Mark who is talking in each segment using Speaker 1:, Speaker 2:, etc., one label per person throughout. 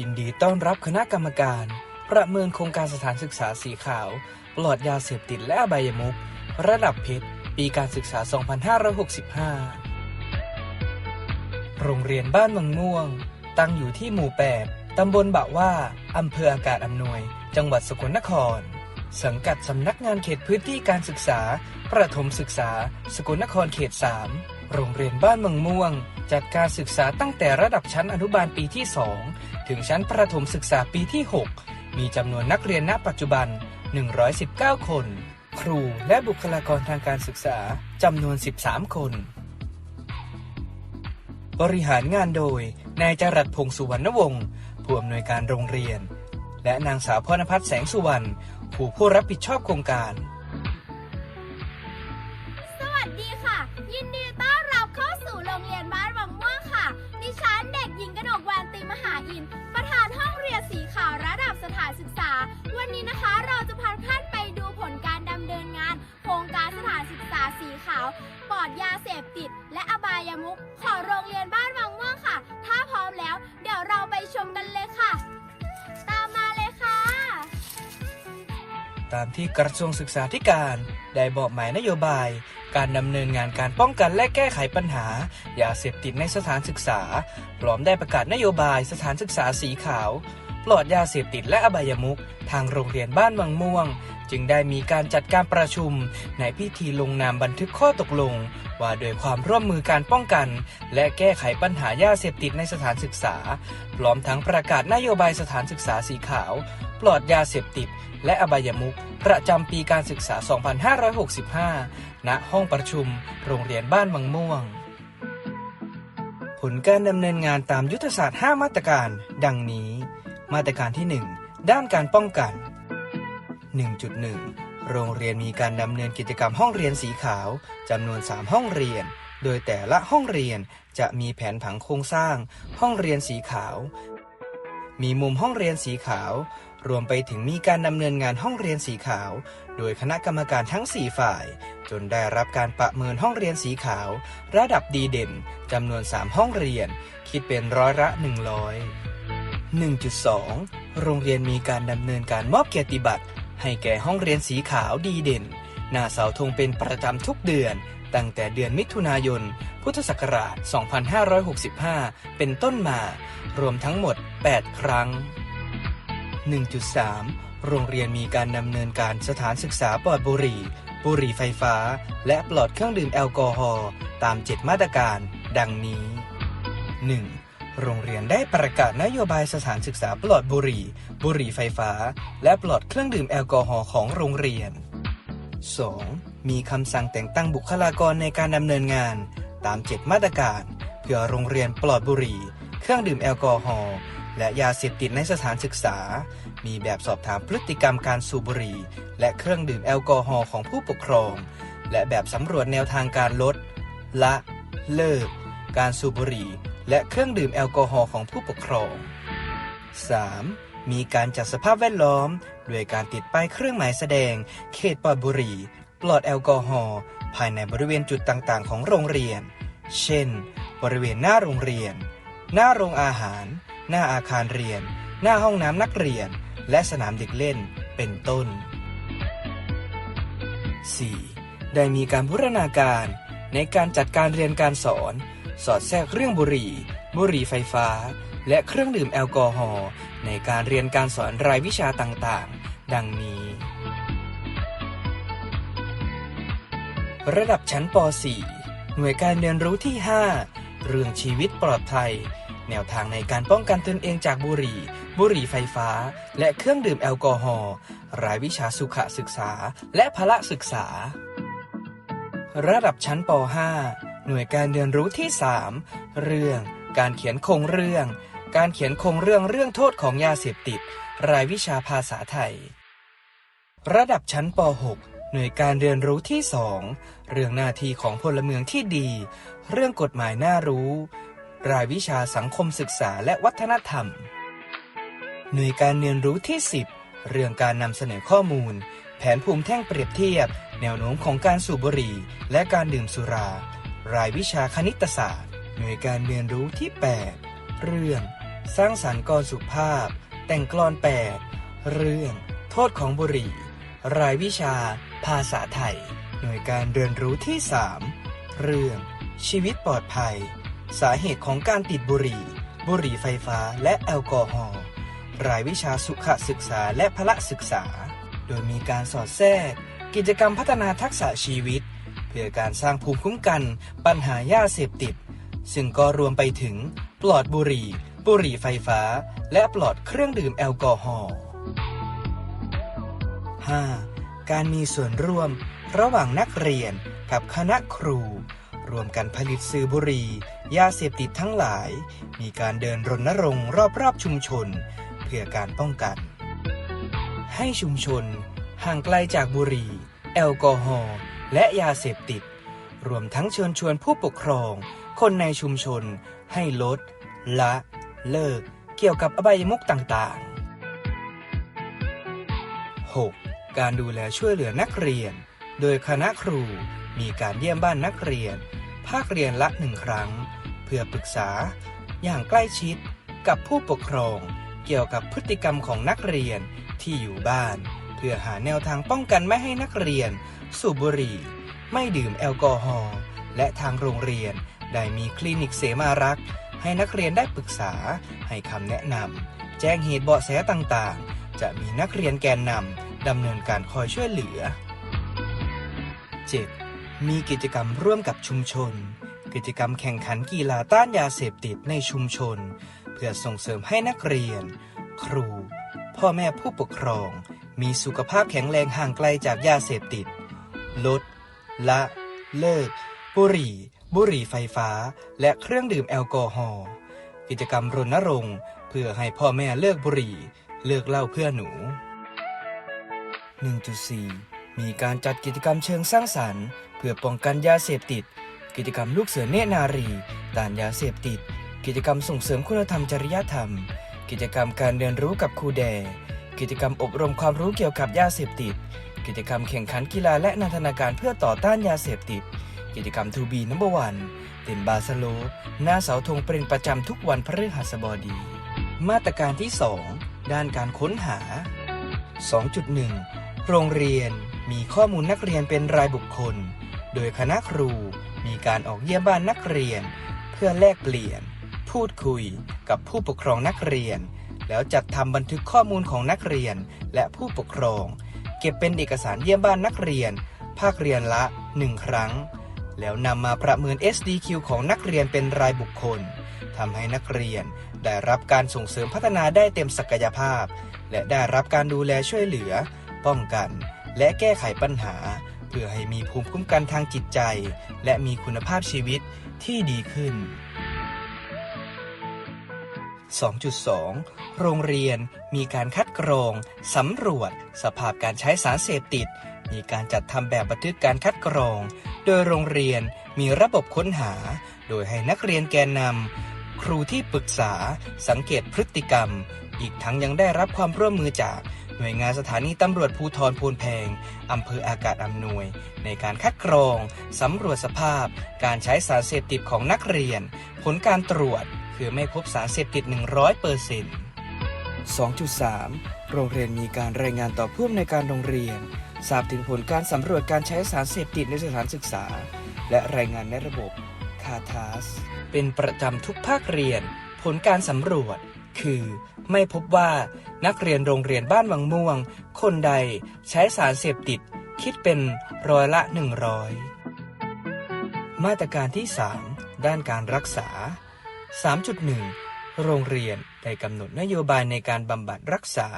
Speaker 1: ยินดีต้อนรับคณะกรรมการ ประเมินโครงการสถานศึกษาสีขาว ปลอดยาเสพติดและอบายมุขระดับเพชรปีการศึกษา 2565 โรงเรียนบ้านวังม่วง ตั้งอยู่ที่หมู่ 8 ตำบลบะว่า อำเภออากาศอำนวย จังหวัดสกลนคร สังกัดสำนักงานเขตพื้นที่การศึกษา ประถมศึกษา สกลนครเขต 3 โรงเรียนบ้านเมืองม่วง จัดการศึกษาตั้งแต่ระดับชั้นอนุบาลปีที่ 2 ถึงชั้นประถมศึกษาปีที่ 6 มีจำนวนนักเรียนณปัจจุบัน 119 คน ครูและบุคลากรทางการศึกษาจำนวน 13 คน บริหารงานโดย นายจรัสพงศ์สุวรรณวงศ์ผู้อำนวยการโรงเรียน และนางสาวพรณพัฒน์แสงสุวรรณผู้ผู้รับผิดชอบโครงการ
Speaker 2: สวัสดีค่ะ ยินดีิน ประธานห้องเรียนสีขาวระดับสถานศึกษา วันนี้นะคะเราจะพาท่านไปดูผลการดำเนินงาน โครงการสถานศึกษาสีขาว ปลอดยาเสพติด และอบายมุขของโรงเรียนบ้านวังม่วงค่ะ ถ้าพร้อมแล้ว เดี๋ยวเราไปชมกันเลยค่ะ ตาม
Speaker 1: ที่กระทรวงศึกษาธิการ ได้บอกหมายนโยบาย การดำเนินงานการป้องกันและแก้ไขปัญหายาเสพติดในสถานศึกษาพร้อมได้ประกาศนโยบายสถานศึกษาสีขาว ปลอดยาเสพติดและอบายมุขทางโรงเรียนบ้านวังม่วง จึงได้มีการจัดการประชุม ในพิธีลงนามบันทึกข้อตกลง ว่าโดยความร่วมมือการป้องกัน และแก้ไขปัญหายาเสพติดในสถานศึกษา พร้อมทั้งประกาศนโยบายสถานศึกษาสีขาว ปลอดยาเสพติด และอบายมุขประจำปีการศึกษา 2565 ณ ห้องประชุม โรงเรียนบ้านวังม่วงผลการดำเนินงานตามยุทธศาสตร์ 5 มาตรการ ดังนี้ มาตรการที่ 1 ด้านการป้องกัน 1.1 โรงเรียนมีการดำเนินกิจกรรมห้องเรียนสีขาวจำนวน 3 ห้องเรียน โดยแต่ละห้องเรียนจะมีแผนผังโครงสร้าง ห้องเรียนสีขาว มีมุมห้องเรียนสีขาว รวมไปถึงมีการดำเนินงานห้องเรียนสีขาว โดยคณะกรรมการทั้ง 4 ฝ่าย จนได้รับการประเมินห้องเรียนสีขาว ระดับดีเด่นจำนวน 3 ห้องเรียน คิดเป็นร้อยละ 100 1.2 โรงเรียนมีการดำเนินการมอบเกียรติบัตร ให้แก่ห้องเรียนสีขาวดีเด่น หน้าเสาธงเป็นประจำทุกเดือน ตั้งแต่เดือนมิถุนายน พุทธศักราช 2565 เป็นต้นมา รวมทั้งหมด 8 ครั้ง 1.3 โรงเรียนมีการดำเนินการสถานศึกษาปลอดบุหรี่ บุหรี่ไฟฟ้า และปลอดเครื่องดื่มแอลกอฮอล์ตาม 7 มาตรการ ดังนี้ 1. โรงเรียนได้ประกาศนโยบายสถานศึกษาปลอดบุหรี่ บุหรี่ไฟฟ้า และปลอดเครื่องดื่มแอลกอฮอล์ของโรงเรียน 2. มีคำสั่งแต่งตั้งบุคลากรในการดำเนินงาน ตาม7มาตรการ เพื่อโรงเรียนปลอดบุหรี่ เครื่องดื่มแอลกอฮอล์และยาเสพติดในสถานศึกษา มีแบบสอบถามพฤติกรรมการสูบบุหรี่ และเครื่องดื่มแอลกอฮอล์ของผู้ปกครอง และแบบสำรวจแนวทางการลด ละ เลิก การสูบบุหรี่ และเครื่องดื่มแอลกอฮอล์ของผู้ปกครอง 3. มีการจัดสภาพแวดล้อม ด้วยการติดป้ายเครื่องหมายแสดง เขตปลอดบุหรี่ ปลอดแอลกอฮอล์ภายในบริเวณจุดต่างๆ ของโรงเรียน เช่น บริเวณหน้าโรงเรียน หน้าโรงอาหาร หน้าอาคารเรียน หน้าห้องน้ำนักเรียน และสนามเด็กเล่น เป็นต้น 4. ได้มีการบูรณาการในการจัดการเรียนการสอน สอดแทรกเรื่องบุหรี่ บุหรี่ไฟฟ้า และเครื่องดื่มแอลกอฮอล์ในการเรียนการสอนรายวิชาต่างๆ ดังนี้ ระดับชั้นป .4 หน่วยการเรียนรู้ที่ 5 เรื่องชีวิตปลอดภัย แนวทางในการป้องกันตนเองจากบุหรี่ บุหรี่ไฟฟ้า และเครื่องดื่มแอลกอฮอล์รายวิชาสุขศึกษา และพละศึกษา ระดับชั้นป .5 หน่วยการเรียนรู้ที่ 3 เรื่อง การเขียนโครงเรื่อง การเขียนโครงเรื่องเรื่องโทษของยาเสพติด รายวิชาภาษาไทย ระดับชั้นป .6 หน่วยการเรียนรู้ที่ 2 เรื่องหน้าที่ของพลเมืองที่ดี เรื่องกฎหมายน่ารู้ รายวิชาสังคมศึกษาและวัฒนธรรม หน่วยการเรียนรู้ที่ 10 เรื่องการนำเสนอข้อมูล แผนภูมิแท่งเปรียบเทียบ แนวโน้มของการสูบบุหรี่ และการดื่มสุรา รายวิชาคณิตศาสตร์ หน่วยการเรียนรู้ที่ 8 เรื่อง สร้างสรรค์กรสุภาพ แต่งกลอนแปดเรื่อง โทษของบุหรี่ รายวิชา ภาษาไทย หน่วยการเรียนรู้ที่ 3 เรื่อง ชีวิตปลอดภัย สาเหตุของการติดบุหรี่ บุหรี่ไฟฟ้าและแอลกอฮอล์รายวิชาสุขศึกษาและพละศึกษา โดยมีการสอดแทรก กิจกรรมพัฒนาทักษะชีวิต เพื่อการสร้างภูมิคุ้มกันปัญหายาเสพติด ซึ่งก็รวมไปถึง ปลอดบุหรี่ บุหรี่ไฟฟ้า และปลอดเครื่องดื่มแอลกอฮอล์ 5. การมีส่วนร่วมระหว่างนักเรียนกับคณะครู รวมกันผลิตสื่อบุหรี่ ยาเสพติดทั้งหลาย มีการเดินรณรงค์รอบๆชุมชน เพื่อการป้องกัน ให้ชุมชน ห่างไกลจากบุหรี่ แอลกอฮอล์ และยาเสพติด รวมทั้งเชิญชวนผู้ปกครอง คนในชุมชน ให้ลด ละ เลิก เกี่ยวกับอบายมุกต่างๆ 6. การดูแลช่วยเหลือนักเรียน โดยคณะครูมีการเยี่ยมบ้านนักเรียน ภาคเรียนละหนึ่งครั้ง เพื่อปรึกษา อย่างใกล้ชิดกับผู้ปกครอง เกี่ยวกับพฤติกรรมของนักเรียนที่อยู่บ้าน พื่อหาแนวทางป้องกันไม่ให้นักเรียน สูบบุหรี่ ไม่ดื่มแอลกอฮอล์และทางโรงเรียน ได้มีคลินิกเสมารักษ์ให้นักเรียนได้ปรึกษา ให้คำแนะนำแจ้งเหตุเบาะแสต่างๆ จะมีนักเรียนแกนนำดำเนินการคอยช่วยเหลือ 7. มีกิจกรรมร่วมกับชุมชน กิจกรรมแข่งขันกีฬาต้านยาเสพติดในชุมชน เพื่อส่งเสริมให้นักเรียน ครู พ่อแม่ผู้ปกครอง มีสุขภาพแข็งแรงห่างไกลจากยาเสพติด ลด ละ เลิก บุหรี่ บุหรี่ไฟฟ้า และเครื่องดื่มแอลกอฮอล์กิจกรรมรณรงค์เพื่อให้พ่อแม่เลิกบุหรี่ เลิกเหล้าเพื่อหนู 1.4 มีการจัดกิจกรรมเชิงสร้างสรรค์ เพื่อป้องกันยาเสพติด กิจกรรมลูกเสือเนตรนารีต้านยาเสพติด กิจกรรมส่งเสริมคุณธรรมจริยธรรม กิจกรรมการเรียนรู้กับครูแด กิจกรรมอบรมความรู้เกี่ยวกับยาเสพติด กิจกรรมแข่งขันกีฬาและนันทนาการเพื่อต่อต้านยาเสพติด กิจกรรมทูบีนัมเบอร์วันเต้นบาสโล หน้าเสาธงเป็นประจำทุกวันพฤหัสบดี มาตรการที่ 2 ด้านการค้นหา 2.1 โรงเรียนมีข้อมูลนักเรียนเป็นรายบุคคล โดยคณะครูมีการออกเยี่ยมบ้านนักเรียน เพื่อแลกเปลี่ยน พูดคุยกับผู้ปกครองนักเรียน แล้วจัดทำบันทึกข้อมูลของนักเรียนและผู้ปกครอง เก็บเป็นเอกสารเยี่ยมบ้านนักเรียน ภาคเรียนละ 1 ครั้ง แล้วนำมาประเมิน SDQ ของนักเรียนเป็นรายบุคคลทำให้นักเรียนได้รับการส่งเสริมพัฒนาได้เต็มศักยภาพ และได้รับการดูแลช่วยเหลือ ป้องกัน และแก้ไขปัญหา เพื่อให้มีภูมิคุ้มกันทางจิตใจ และมีคุณภาพชีวิตที่ดีขึ้น 2.2 โรงเรียนมีการคัดกรอง สำรวจ สภาพการใช้สารเสพติด มีการจัดทำแบบบันทึกการคัดกรอง โดยโรงเรียนมีระบบค้นหา โดยให้นักเรียนแกนนำ ครูที่ปรึกษา สังเกตพฤติกรรม อีกทั้งยังได้รับความร่วมมือจากหน่วยงานสถานีตำรวจภูธรโพนแพง อำเภออากาศอำนวย ในการคัดกรอง สำรวจสภาพ การใช้สารเสพติดของนักเรียน ผลการตรวจ คือไม่พบสารเสพติด 100เปอร์เซ็นต์2.3 โรงเรียนมีการรายงานต่อผู้อำนวยการโรงเรียน ทราบถึงผลการสำรวจการใช้สารเสพติดในสถานศึกษา และรายงานในระบบคาทาสเป็นประจำทุกภาคเรียน ผลการสำรวจ คือ ไม่พบว่านักเรียนโรงเรียนบ้านวังม่วง คนใดใช้สารเสพติด คิดเป็นร้อยละ 100 มาตรการที่ 3 ด้านการรักษา 3.1 โรงเรียนได้กำหนดนโยบายในการบำบัดรักษา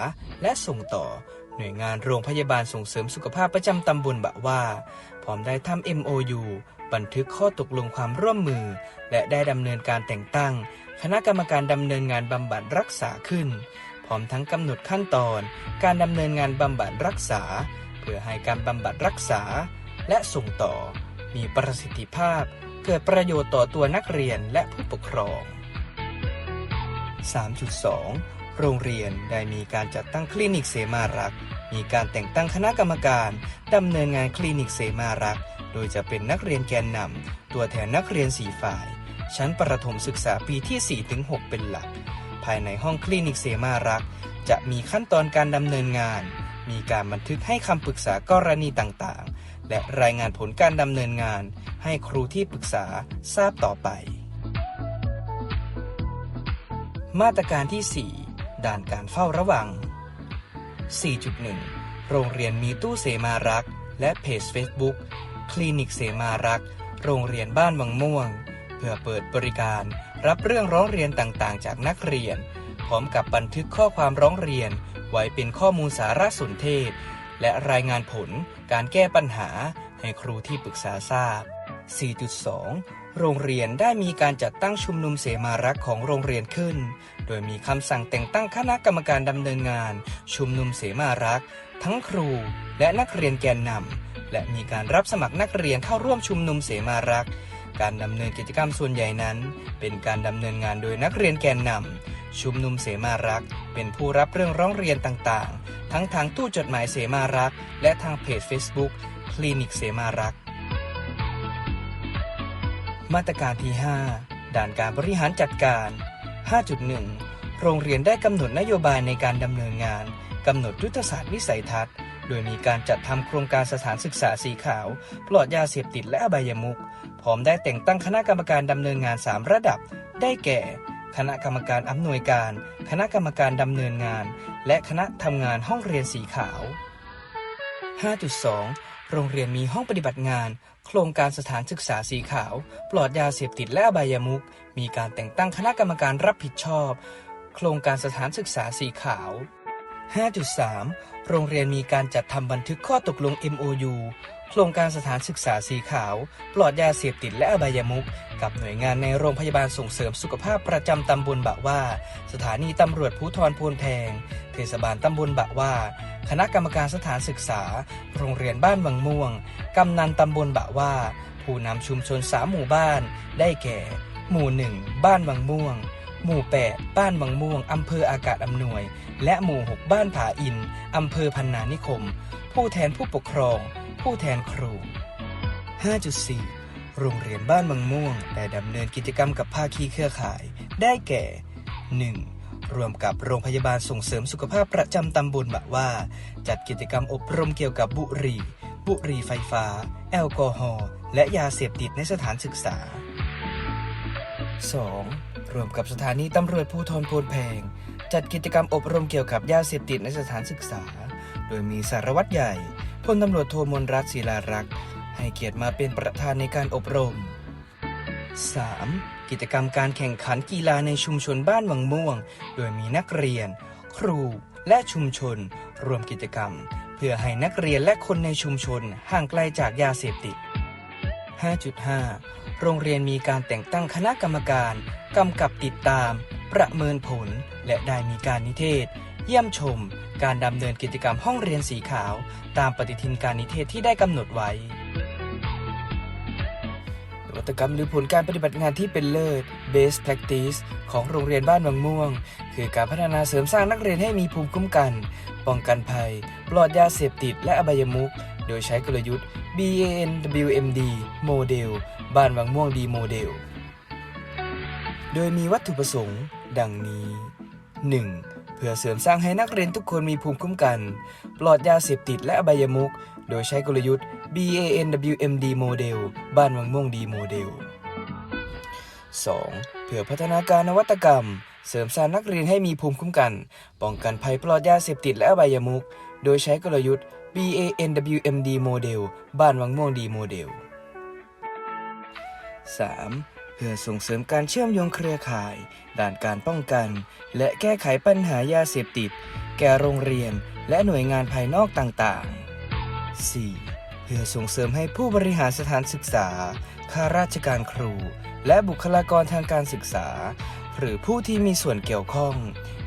Speaker 1: และส่งต่อ หน่วยงานโรงพยาบาลส่งเสริมสุขภาพประจำตำบลบะว่า พร้อมได้ทำ MOU บันทึกข้อตกลงความร่วมมือ และได้ดำเนินการแต่งตั้ง คณะกรรมการดำเนินงานบำบัดรักษาขึ้น พร้อมทั้งกำหนดขั้นตอน การดำเนินงานบำบัดรักษา เพื่อให้การบำบัดรักษา และส่งต่อ มีประสิทธิภาพ เกิดประโยชน์ต่อตัวนักเรียนและผู้ปกครอง 3.2 โรงเรียนได้มีการจัดตั้งคลินิกเสมารัก มีการแต่งตั้งคณะกรรมการดำเนินงานคลินิกเสมารัก โดยจะเป็นนักเรียนแกนนำตัวแทนนักเรียน4ฝ่าย ชั้นประถมศึกษาปีที่ 4-6 เป็นหลัก ภายในห้องคลินิกเสมารัก จะมีขั้นตอนการดำเนินงาน มีการบันทึกให้คำปรึกษากรณีต่างๆ และรายงานผลการดำเนินงาน ให้ครูที่ปรึกษาทราบต่อไป มาตรการที่ 4 ด่านการเฝ้าระวัง 4.1 โรงเรียนมีตู้เสมารัก และเพจ Facebook คลินิกเสมารัก โรงเรียนบ้านวังม่วง เพื่อเปิดบริการรับเรื่องร้องเรียนต่างๆ จากนักเรียน พร้อมกับบันทึกข้อความร้องเรียน ไว้เป็นข้อมูลสารสนเทศ และรายงานผลการแก้ปัญหาให้ครูที่ปรึกษาทราบ 4.2 โรงเรียนได้มีการจัดตั้งชุมนุมเสมารักของโรงเรียนขึ้น โดยมีคำสั่งแต่งตั้งคณะกรรมการดำเนินงาน ชุมนุมเสมารัก ทั้งครูและนักเรียนแกนนำและมีการรับสมัครนักเรียนเข้าร่วมชุมนุมเสมารัก การดำเนินกิจกรรมส่วนใหญ่นั้น เป็นการดำเนินงานโดยนักเรียนแกนนำ ชุมนุมเสมารัก เป็นผู้รับเรื่องร้องเรียนต่างๆ ทั้งทางตู้จดหมายเสมารัก และทางเพจ Facebook คลินิกเสมารัก มาตรการที่ 5 ด่านการบริหารจัดการ 5.1 โรงเรียนได้กำหนดนโยบายในการดำเนินงานกำหนดยุทธศาสตร์วิสัยทัศน์โดยมีการจัดทำโครงการสถานศึกษาสีขาว ปลอดยาเสพติดและอบายมุขพร้อมได้แต่งตั้งคณะกรรมการดำเนินงาน 3 ระดับ ได้แก่ คณะกรรมการอำนวยการ คณะกรรมการดำเนินงาน และคณะทำงานห้องเรียนสีขาว 5.2 โรงเรียนมีห้องปฏิบัติงาน โครงการสถานศึกษาสีขาว ปลอดยาเสพติดและอบายมุขมีการแต่งตั้งคณะกรรมการรับผิดชอบ โครงการสถานศึกษาสีขาว 5.3 โรงเรียนมีการจัดทำบันทึกข้อตกลง MOU โครงการสถานศึกษาสีขาว ปลอดยาเสพติดและอบายมุขกับหน่วยงานในโรงพยาบาลส่งเสริมสุขภาพประจำตำบลบะว่า สถานีตำรวจภูธรโพนแพง เทศบาลตำบลบะว่า คณะกรรมการสถานศึกษา โรงเรียนบ้านวังม่วง กำนันตำบลบะว่า ผู้นำชุมชนสามหมู่บ้าน ได้แก่ หมู่หนึ่งบ้านวังม่วงหมู่ 8 บ้านวังม่วง อำเภออากาศอำนวย และหมู่ 6 บ้านผาอิน อำเภอพันนานิคม ผู้แทนผู้ปกครอง ผู้แทนครู 5.4 โรงเรียนบ้านวังม่วง ได้ดำเนินกิจกรรมกับภาคีเครือข่าย ได้แก่ 1. รวมกับโรงพยาบาลส่งเสริมสุขภาพประจำตำบลบะว่า จัดกิจกรรมอบรมเกี่ยวกับบุหรี่ บุหรี่ไฟฟ้า แอลกอฮอล์และยาเสพติดในสถานศึกษา 2. รวมกับสถานีตำรวจภูธรโพนแพง จัดกิจกรรมอบรมเกี่ยวกับยาเสพติดในสถานศึกษา โดยมีสารวัตรใหญ่ พลตำรวจโทมนรัตศิลารักษ์ให้เกียรติมาเป็นประธานในการอบรม 3. กิจกรรมการแข่งขันกีฬาในชุมชนบ้านวังม่วง โดยมีนักเรียน ครูและชุมชน รวมกิจกรรม เพื่อให้นักเรียนและคนในชุมชนห่างไกลจากยาเสพติด 5.5 โรงเรียนมีการแต่งตั้งคณะกรรมการ กำกับติดตาม ประเมินผล และได้มีการนิเทศ เยี่ยมชม การดำเนินกิจกรรมห้องเรียนสีขาว ตามปฏิทินการนิเทศที่ได้กำหนดไว้นวัตกรรมหรือผลการปฏิบัติงานที่เป็นเลิศ Best Practice ของโรงเรียนบ้านวังม่วง คือการพัฒนาเสริมสร้างนักเรียนให้มีภูมิคุ้มกัน ป้องกันภัย ปลอดยาเสพติดและอบายมุขโดยใช้กลยุทธ์ BANWMD โมเดลบ้านวังม่วงดีโมเดลโดยมีวัตถุประสงค์ ดังนี้ 1. เพื่อเสริมสร้างให้นักเรียนทุกคนมีภูมิคุ้มกัน ปลอดยาเสพติดและอบายมุขโดยใช้กลยุทธ์ BANWMD โมเดลบ้านวังม่วงดีโมเดล 2. เพื่อพัฒนาการนวัตกรรม เสริมสร้างนักเรียนให้มีภูมิคุ้มกัน ป้องกันภัยปลอดยาเสพติดและอบายมุขโดยใช้กลยุทธ์ BANWMD โมเดลบ้านวังม่วงดีโมเดล 3. เพื่อส่งเสริมการเชื่อมโยงเครือข่าย ด้านการป้องกัน และแก้ไขปัญหายาเสพติด แก่โรงเรียนและหน่วยงานภายนอกต่างๆ 4. เพื่อส่งเสริมให้ผู้บริหารสถานศึกษา ข้าราชการครู และบุคลากรทางการศึกษา หรือผู้ที่มีส่วนเกี่ยวข้อง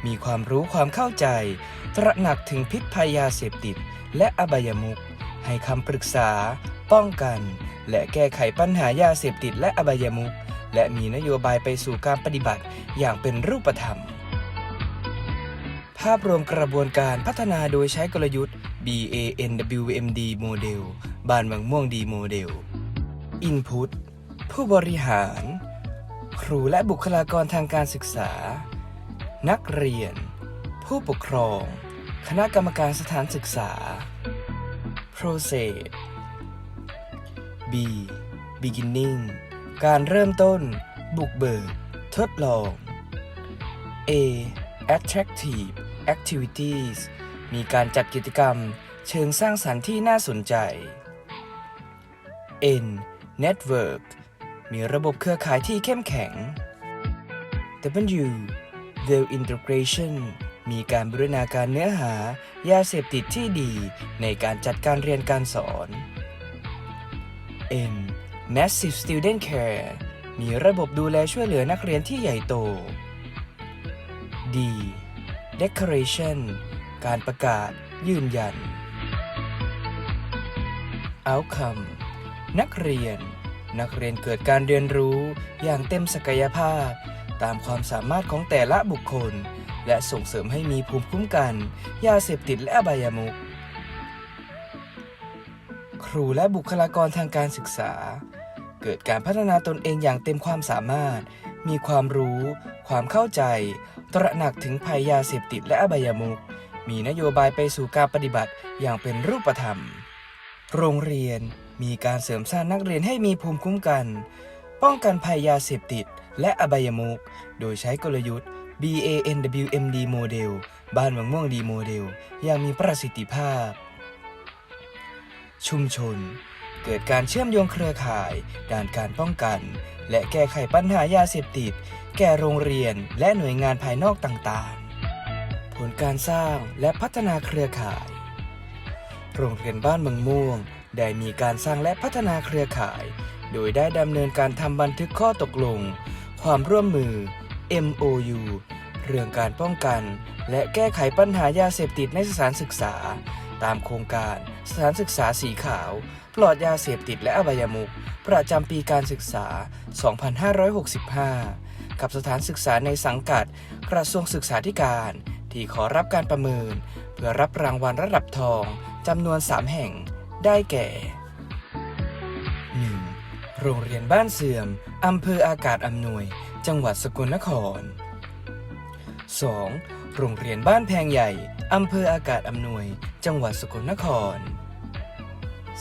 Speaker 1: มีความรู้ความเข้าใจ ตระหนักถึงพิษภัยยาเสพติด และอบายมุขให้คำปรึกษา ป้องกัน และแก้ไขปัญหายาเสพติดและอบายมุข และมีนโยบายไปสู่การปฏิบัติอย่างเป็นรูปธรรม ภาพรวมกระบวนการพัฒนาโดยใช้กลยุทธ์ BANWMD โมเดลบ้านวังม่วงดีโมเดล Input ผู้บริหาร ครูและบุคลากรทางการศึกษา นักเรียน ผู้ปกครอง คณะกรรมการสถานศึกษา process B beginning การเริ่มต้น บุกเบิก ทดลอง A attractive activities มีการจัดกิจกรรมเชิงสร้างสรรค์ที่น่าสนใจ N network มีระบบเครือข่ายที่เข้มแข็ง W well integration มีการบูรณาการเนื้อหายาเสพติดที่ดีในการจัดการเรียนการสอน N massive student care มีระบบดูแลช่วยเหลือนักเรียนที่ใหญ่โต D declaration การประกาศ ยืนยัน outcome นักเรียน นักเรียนเกิดการเรียนรู้อย่างเต็มศักยภาพ ตามความสามารถของแต่ละบุคคล และส่งเสริมให้มีภูมิคุ้มกัน ยาเสพติดและอบายามุขครูและบุคลากรทางการศึกษา เกิดการพัฒนาตนเองอย่างเต็มความสามารถ มีความรู้ ความเข้าใจ ตระหนักถึงภัยยาเสพติดและอบายามุขมีนโยบายไปสู่การปฏิบัติอย่างเป็นรูปธรรม โรงเรียนมีการเสริมสร้างนักเรียนให้มีภูมิคุ้มกัน ป้องกันภัยยาเสพติด และอบายามุขโดยใช้กลยุทธ์ BANWMD โมเดลบ้านเมืองม่วงดีโมเดลอย่างมีประสิทธิภาพ ชุมชน เกิดการเชื่อมโยงเครือข่าย ด้านการป้องกัน และแก้ไขปัญหายาเสพติด แก่โรงเรียนและหน่วยงานภายนอกต่างๆ ผลการสร้างและพัฒนาเครือข่าย โรงเรียนบ้านเมืองม่วง ได้มีการสร้างและพัฒนาเครือข่าย โดยได้ดำเนินการทำบันทึกข้อตกลง ความร่วมมือ MOU เรื่องการป้องกัน และแก้ไขปัญหายาเสพติดในสถานศึกษา ตามโครงการสถานศึกษาสีขาว ปลอดยาเสพติดและอบายมุขประจำปีการศึกษา 2565 กับสถานศึกษาในสังกัดกระทรวงศึกษาธิการ ที่ขอรับการประเมิน เพื่อรับรางวัลระดับทองจำนวน 3 แห่ง ได้แก่ 1. โรงเรียนบ้านเสื่อมอำเภออากาศอำนวย จังหวัดสกลนคร 2. โรงเรียนบ้านแพงใหญ่ อำเภออากาศอำนวย จังหวัดสกลนคร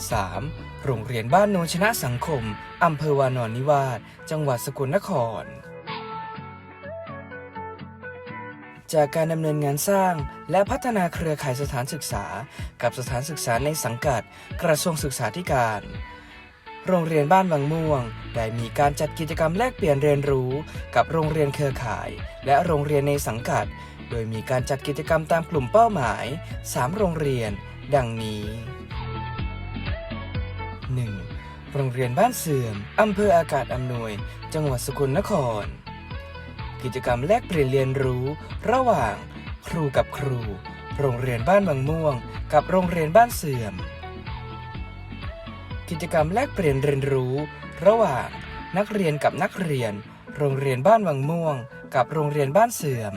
Speaker 1: 3. โรงเรียนบ้านโนนชนะสังคม อำเภอวานอนนิวาส จังหวัดสกลนคร จากการดำเนินงานสร้างและพัฒนาเครือข่ายสถานศึกษา กับสถานศึกษาในสังกัด กระทรวงศึกษาธิการ โรงเรียนบ้านวังม่วง ได้มีการจัดกิจกรรมแลกเปลี่ยนเรียนรู้ กับโรงเรียนเครือข่าย และโรงเรียนในสังกัด โดยมีการจัดกิจกรรมตามกลุ่มเป้าหมาย 3 โรงเรียน ดังนี้ 1. โรงเรียนบ้านเสื่อม อำเภออากาศอำนวย จังหวัดสกลนคร กิจกรรมแลกเปลี่ยนเรียนรู้ ระหว่าง ครูกับครู โรงเรียนบ้านบางม่วง กับโรงเรียนบ้านเสื่อม กิจกรรมแลกเปลี่ยนเรียนรู้ ระหว่าง นักเรียนกับนักเรียน โรงเรียนบ้านวังม่วง กับโรงเรียนบ้านเสื่อม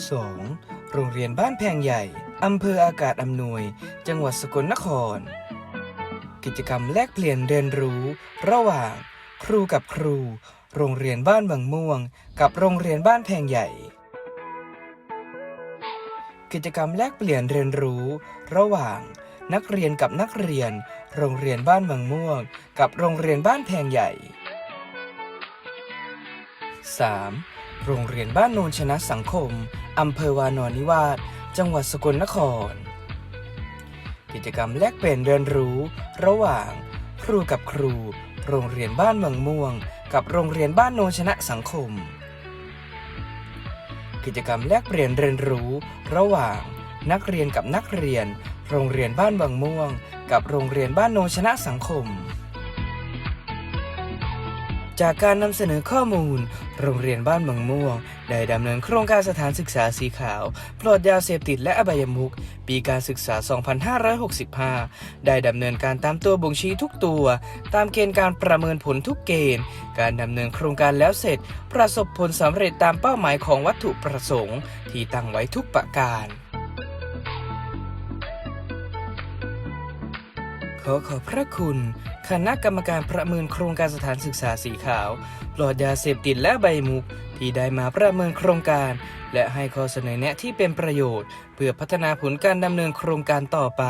Speaker 1: 2. โรงเรียนบ้านแพงใหญ่ อำเภออากาศอำนวย จังหวัดสกลนคร กิจกรรมแลกเปลี่ยนเรียนรู้ ระหว่าง ครูกับครู โรงเรียนบ้านบางม่วง กับโรงเรียนบ้านแพงใหญ่ กิจกรรมแลกเปลี่ยนเรียนรู้ ระหว่าง นักเรียนกับนักเรียน โรงเรียนบ้านบางม่วง กับโรงเรียนบ้านแพงใหญ่ 3. โรงเรียนบ้านโนนชนะสังคม อำเภอวานอนนิวาสจังหวัดสกลนคร กิจกรรมแลกเปลี่ยนเรียนรู้ ระหว่าง ครูกับครู โรงเรียนบ้านเมืองม่วง กับโรงเรียนบ้านโนชนะสังคม กิจกรรมแลกเปลี่ยนเรียนรู้ ระหว่าง นักเรียนกับนักเรียน โรงเรียนบ้านบางม่วง กับโรงเรียนบ้านโนชนะสังคม จากการนำเสนอข้อมูล โรงเรียนบ้านบางม่วง ได้ดำเนินโครงการสถานศึกษาสีขาวปลอดยาเสพติดและอบายมุขปีการศึกษา 2565 ได้ดำเนินการตามตัวบ่งชี้ทุกตัว ตามเกณฑ์การประเมินผลทุกเกณฑ์ การดำเนินโครงการแล้วเสร็จ ประสบผลสำเร็จตามเป้าหมายของวัตถุประสงค์ ที่ตั้งไว้ทุกประการ ขอขอบพระคุณ คณะกรรมการประเมินโครงการสถานศึกษาสีขาวปลอดยาเสพติดและใบมุก ที่ได้มาประเมินโครงการ และให้ข้อเสนอแนะที่เป็นประโยชน์ เพื่อพัฒนาผลการดำเนินโครงการต่อไป